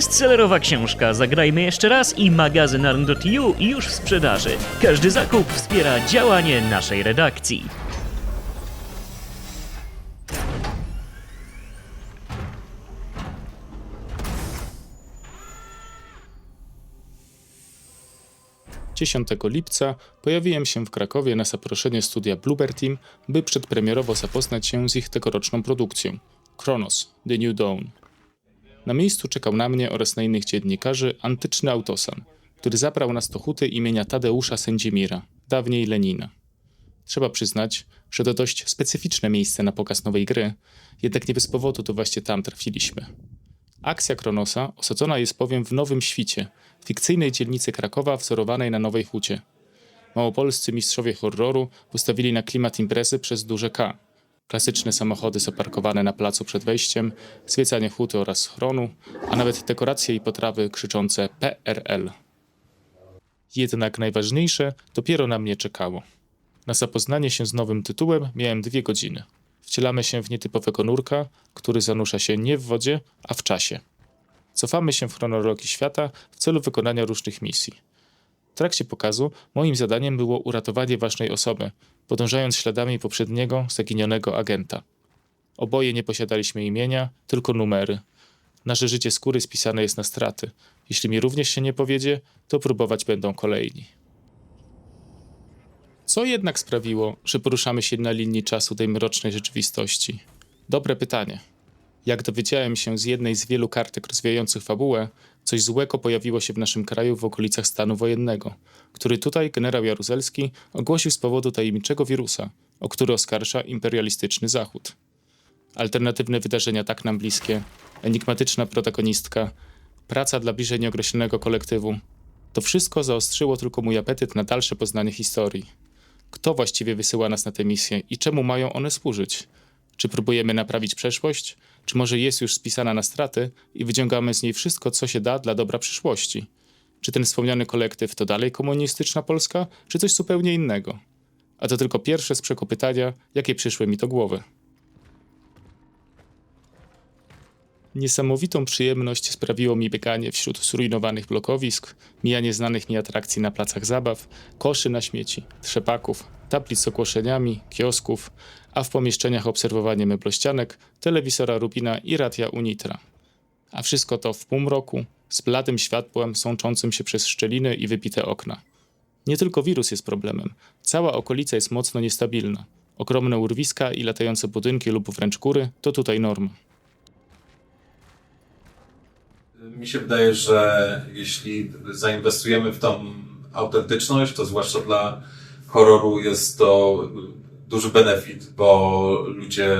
Bestsellerowa książka Zagrajmy jeszcze raz i magazyn Arn.eu już w sprzedaży. Każdy zakup wspiera działanie naszej redakcji. Dziesiątego lipca pojawiłem się w Krakowie na zaproszenie studia Bluebird Team, by przedpremierowo zapoznać się z ich tegoroczną produkcją Kronos – The New Dawn. Na miejscu czekał na mnie oraz na innych dziennikarzy antyczny autosan, który zabrał nas do huty imienia Tadeusza Sędzimira, dawniej Lenina. Trzeba przyznać, że to dość specyficzne miejsce na pokaz nowej gry, jednak nie bez powodu to właśnie tam trafiliśmy. Akcja Kronosa osadzona jest bowiem w Nowym Świcie, fikcyjnej dzielnicy Krakowa wzorowanej na Nowej Hucie. Małopolscy mistrzowie horroru postawili na klimat imprezy przez duże K. Klasyczne samochody zaparkowane na placu przed wejściem, zwiedzanie huty oraz schronu, a nawet dekoracje i potrawy krzyczące PRL. Jednak najważniejsze dopiero na mnie czekało. Na zapoznanie się z nowym tytułem miałem dwie godziny. Wcielamy się w nietypowego nurka, który zanusza się nie w wodzie, a w czasie. Cofamy się w chronologii świata w celu wykonania różnych misji. Trakcie pokazu moim zadaniem było uratowanie ważnej osoby, podążając śladami poprzedniego zaginionego agenta. Oboje nie posiadaliśmy imienia, tylko numery. Nasze życie skóry spisane jest na straty. Jeśli mi również się nie powiedzie, to próbować będą kolejni. Co jednak sprawiło, że poruszamy się na linii czasu tej mrocznej rzeczywistości? Dobre pytanie. Jak dowiedziałem się z jednej z wielu kartek rozwijających fabułę, coś złego pojawiło się w naszym kraju w okolicach stanu wojennego, który tutaj generał Jaruzelski ogłosił z powodu tajemniczego wirusa, o który oskarża imperialistyczny Zachód. Alternatywne wydarzenia tak nam bliskie, enigmatyczna protagonistka, praca dla bliżej nieokreślonego kolektywu. To wszystko zaostrzyło tylko mój apetyt na dalsze poznanie historii. Kto właściwie wysyła nas na te misje i czemu mają one służyć? Czy próbujemy naprawić przeszłość, czy może jest już spisana na straty i wyciągamy z niej wszystko, co się da dla dobra przyszłości? Czy ten wspomniany kolektyw to dalej komunistyczna Polska, czy coś zupełnie innego? A to tylko pierwsze z przekopytania, jakie przyszły mi do głowy. Niesamowitą przyjemność sprawiło mi bieganie wśród zrujnowanych blokowisk, mijanie znanych mi atrakcji na placach zabaw, koszy na śmieci, trzepaków, tablic z ogłoszeniami, kiosków, a w pomieszczeniach obserwowanie meblościanek, telewizora Rubina i radia Unitra. A wszystko to w półmroku, z bladym światłem sączącym się przez szczeliny i wypite okna. Nie tylko wirus jest problemem, cała okolica jest mocno niestabilna. Ogromne urwiska i latające budynki lub wręcz góry to tutaj norma. Mi się wydaje, że jeśli zainwestujemy w tą autentyczność, to zwłaszcza dla horroru jest to duży benefit, bo ludzie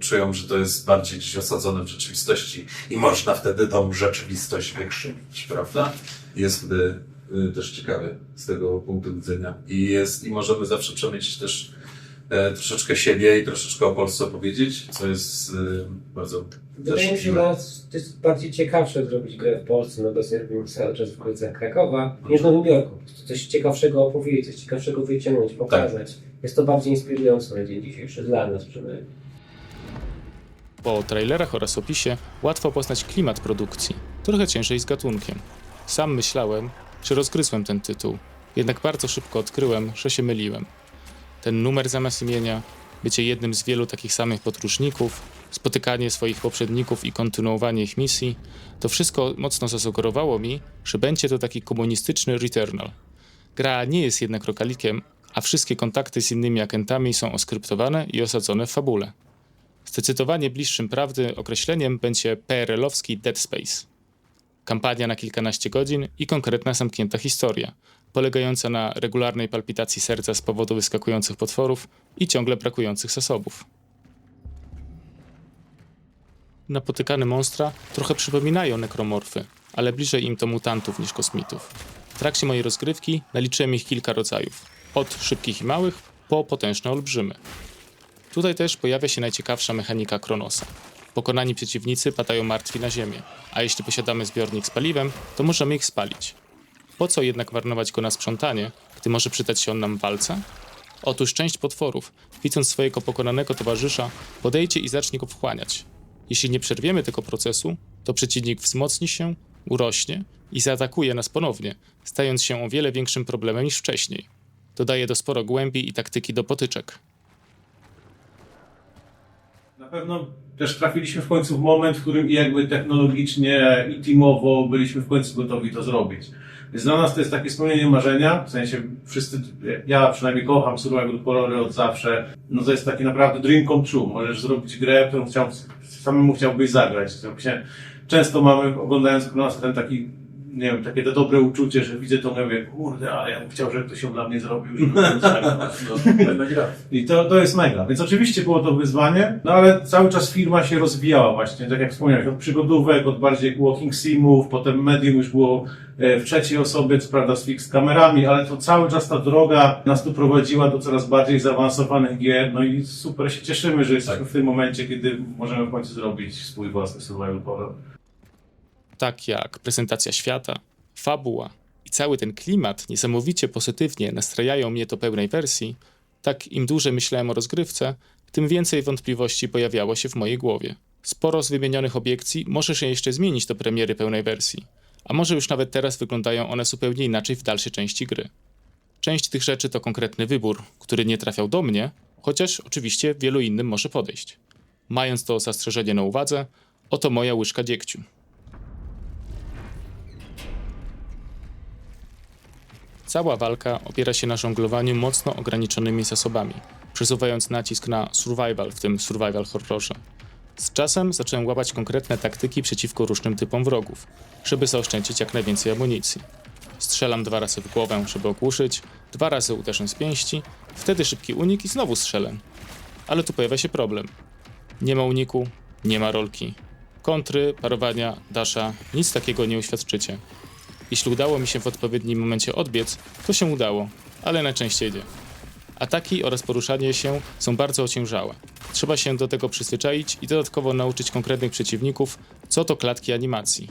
czują, że to jest bardziej gdzieś osadzone w rzeczywistości i można wtedy tą rzeczywistość wykrzywić, prawda? Jest wtedy y, też ciekawe z tego punktu widzenia. I jest, i możemy zawsze przemyśleć też troszeczkę siebie i troszeczkę o Polsce powiedzieć, co jest y, bardzo Wydaje mi się, że to jest bardziej ciekawsze zrobić grę w Polsce, no obecnie robimy cały czas w okolicach Krakowa, niż w Nowym Jorku. Coś ciekawszego opowiedzieć, coś ciekawszego wyciągnąć, pokazać. Jest to bardziej inspirujące na dzień dzisiejszy, dla nas przynajmniej. Po trailerach oraz opisie łatwo poznać klimat produkcji, trochę ciężej z gatunkiem. Sam myślałem, że rozgryzłem ten tytuł, jednak bardzo szybko odkryłem, że się myliłem. Ten numer zamiast imienia, bycie jednym z wielu takich samych podróżników, spotykanie swoich poprzedników i kontynuowanie ich misji, to wszystko mocno zasugerowało mi, że będzie to taki komunistyczny Returnal. Gra nie jest jednak rokalikiem, a wszystkie kontakty z innymi agentami są oskryptowane i osadzone w fabule. Zdecydowanie bliższym prawdy określeniem będzie PRL-owski Dead Space. Kampania na kilkanaście godzin i konkretna zamknięta historia, polegająca na regularnej palpitacji serca z powodu wyskakujących potworów i ciągle brakujących zasobów. Napotykane monstra trochę przypominają nekromorfy, ale bliżej im to mutantów niż kosmitów. W trakcie mojej rozgrywki naliczyłem ich kilka rodzajów, od szybkich i małych po potężne olbrzymy. Tutaj też pojawia się najciekawsza mechanika Kronosa. Pokonani przeciwnicy padają martwi na ziemię, a jeśli posiadamy zbiornik z paliwem, to możemy ich spalić. Po co jednak marnować go na sprzątanie, gdy może przydać się on nam w walce? Otóż część potworów, widząc swojego pokonanego towarzysza, podejdzie i zacznie go wchłaniać. Jeśli nie przerwiemy tego procesu, to przeciwnik wzmocni się, urośnie i zaatakuje nas ponownie, stając się o wiele większym problemem niż wcześniej. Dodaje to sporo głębi i taktyki do potyczek. Na pewno też trafiliśmy w końcu w moment, w którym i jakby technologicznie i teamowo byliśmy w końcu gotowi to zrobić. Więc dla nas to jest takie spełnienie marzenia, w sensie wszyscy, ja przynajmniej kocham survival horrory od zawsze. No to jest taki naprawdę dream come true. Możesz zrobić grę, którą chciał, samemu chciałbyś zagrać. Często mamy, oglądając nas ten taki, nie wiem, takie to dobre uczucie, że widzę to, mówię, kurde, ale ja bym chciał, żeby to się dla mnie zrobił. żeby to zagrać. I to, to jest mega. Więc oczywiście było to wyzwanie, no ale cały czas firma się rozwijała właśnie, tak jak wspomniałeś, od przygodówek, od bardziej walking simów, potem medium już było e, w trzeciej osobie, co prawda z fixed kamerami, ale to cały czas ta droga nas tu prowadziła do coraz bardziej zaawansowanych gier, no i super się cieszymy, że jesteśmy Tak. w tym momencie, kiedy możemy w końcu zrobić swój własny survival horror. Tak jak prezentacja świata, fabuła i cały ten klimat niesamowicie pozytywnie nastrajają mnie do pełnej wersji, tak im dłużej myślałem o rozgrywce, tym więcej wątpliwości pojawiało się w mojej głowie. Sporo z wymienionych obiekcji może się jeszcze zmienić do premiery pełnej wersji, a może już nawet teraz wyglądają one zupełnie inaczej w dalszej części gry. Część tych rzeczy to konkretny wybór, który nie trafiał do mnie, chociaż oczywiście wielu innym może podejść. Mając to zastrzeżenie na uwadze, oto moja łyżka dziegciu. Cała walka opiera się na żonglowaniu mocno ograniczonymi zasobami, przesuwając nacisk na survival w tym survival horrorze. Z czasem zacząłem łapać konkretne taktyki przeciwko różnym typom wrogów, żeby zaoszczędzić jak najwięcej amunicji. Strzelam dwa razy w głowę, żeby ogłuszyć, dwa razy uderzę z pięści, wtedy szybki unik i znowu strzelę. Ale tu pojawia się problem. Nie ma uniku, nie ma rolki. Kontry, parowania, dasza, nic takiego nie uświadczycie. Jeśli udało mi się w odpowiednim momencie odbiec, to się udało, ale najczęściej nie. Ataki oraz poruszanie się są bardzo ociężałe. Trzeba się do tego przyzwyczaić i dodatkowo nauczyć konkretnych przeciwników, co to klatki animacji.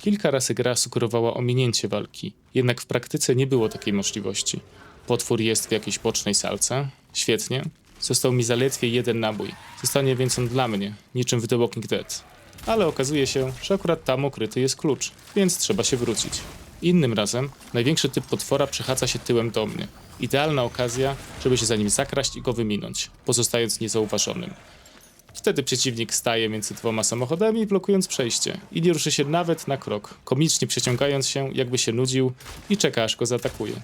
Kilka razy gra sugerowała ominięcie walki, jednak w praktyce nie było takiej możliwości. Potwór jest w jakiejś bocznej salce. Świetnie. Został mi zaledwie jeden nabój. Zostanie więc on dla mnie, niczym w The Walking Dead. Ale okazuje się, że akurat tam ukryty jest klucz, więc trzeba się wrócić. Innym razem największy typ potwora przechadza się tyłem do mnie. Idealna okazja, żeby się za nim zakraść i go wyminąć, pozostając niezauważonym. Wtedy przeciwnik staje między dwoma samochodami, blokując przejście i nie ruszy się nawet na krok, komicznie przeciągając się, jakby się nudził i czeka aż go zaatakuje.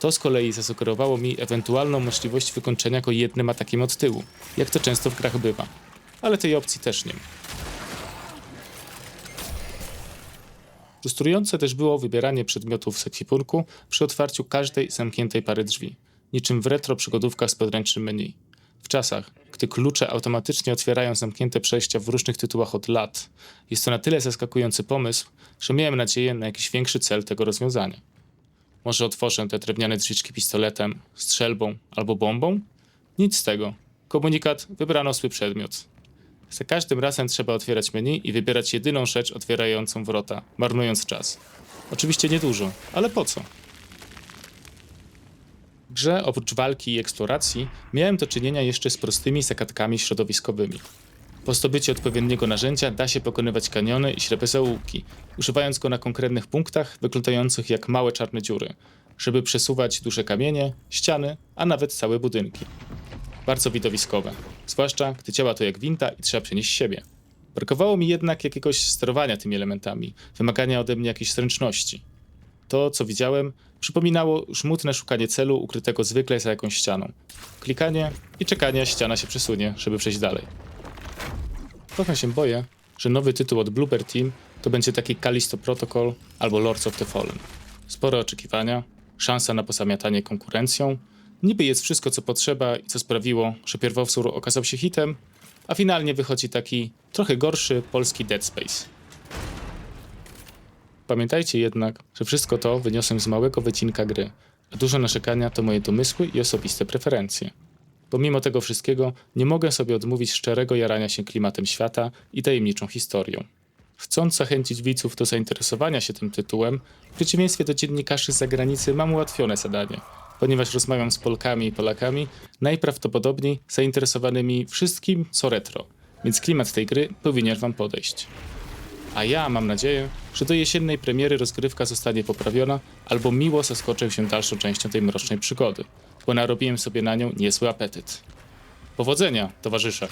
To z kolei zasugerowało mi ewentualną możliwość wykończenia go jednym atakiem od tyłu, jak to często w grach bywa. Ale tej opcji też nie ma. Frustrujące też było wybieranie przedmiotów z ekwipunku przy otwarciu każdej zamkniętej pary drzwi, niczym w retro przygodówkach z podręcznym menu. W czasach, gdy klucze automatycznie otwierają zamknięte przejścia w różnych tytułach od lat, jest to na tyle zaskakujący pomysł, że miałem nadzieję na jakiś większy cel tego rozwiązania. Może otworzę te drewniane drzwiczki pistoletem, strzelbą albo bombą? Nic z tego. Komunikat wybrano zły przedmiot. Za każdym razem trzeba otwierać menu i wybierać jedyną rzecz otwierającą wrota, marnując czas. Oczywiście niedużo, ale po co? W grze oprócz walki i eksploracji miałem do czynienia jeszcze z prostymi zagadkami środowiskowymi. Po zdobyciu odpowiedniego narzędzia da się pokonywać kaniony i ślepe zaułki, używając go na konkretnych punktach wyglądających jak małe czarne dziury, żeby przesuwać duże kamienie, ściany, a nawet całe budynki. Bardzo widowiskowe, zwłaszcza gdy działa to jak winda i trzeba przenieść siebie. Brakowało mi jednak jakiegoś sterowania tymi elementami, wymagania ode mnie jakiejś zręczności. To, co widziałem, przypominało żmudne szukanie celu ukrytego zwykle za jakąś ścianą. Klikanie i czekanie, aż ściana się przesunie, żeby przejść dalej. Trochę się boję, że nowy tytuł od Bloober Team to będzie taki Callisto Protocol albo Lords of the Fallen. Spore oczekiwania, szansa na posamiatanie konkurencją, niby jest wszystko co potrzeba i co sprawiło, że pierwowzór okazał się hitem, a finalnie wychodzi taki trochę gorszy polski Dead Space. Pamiętajcie jednak, że wszystko to wyniosłem z małego wycinka gry, a duże narzekania to moje domysły i osobiste preferencje. Pomimo tego wszystkiego, nie mogę sobie odmówić szczerego jarania się klimatem świata i tajemniczą historią. Chcąc zachęcić widzów do zainteresowania się tym tytułem, w przeciwieństwie do dziennikarzy z zagranicy mam ułatwione zadanie, ponieważ rozmawiam z Polkami i Polakami, najprawdopodobniej zainteresowanymi wszystkim co retro, więc klimat tej gry powinien Wam podejść. A ja mam nadzieję, że do jesiennej premiery rozgrywka zostanie poprawiona albo miło zaskoczę się dalszą częścią tej mrocznej przygody, bo narobiłem sobie na nią niezły apetyt. Powodzenia, towarzysze!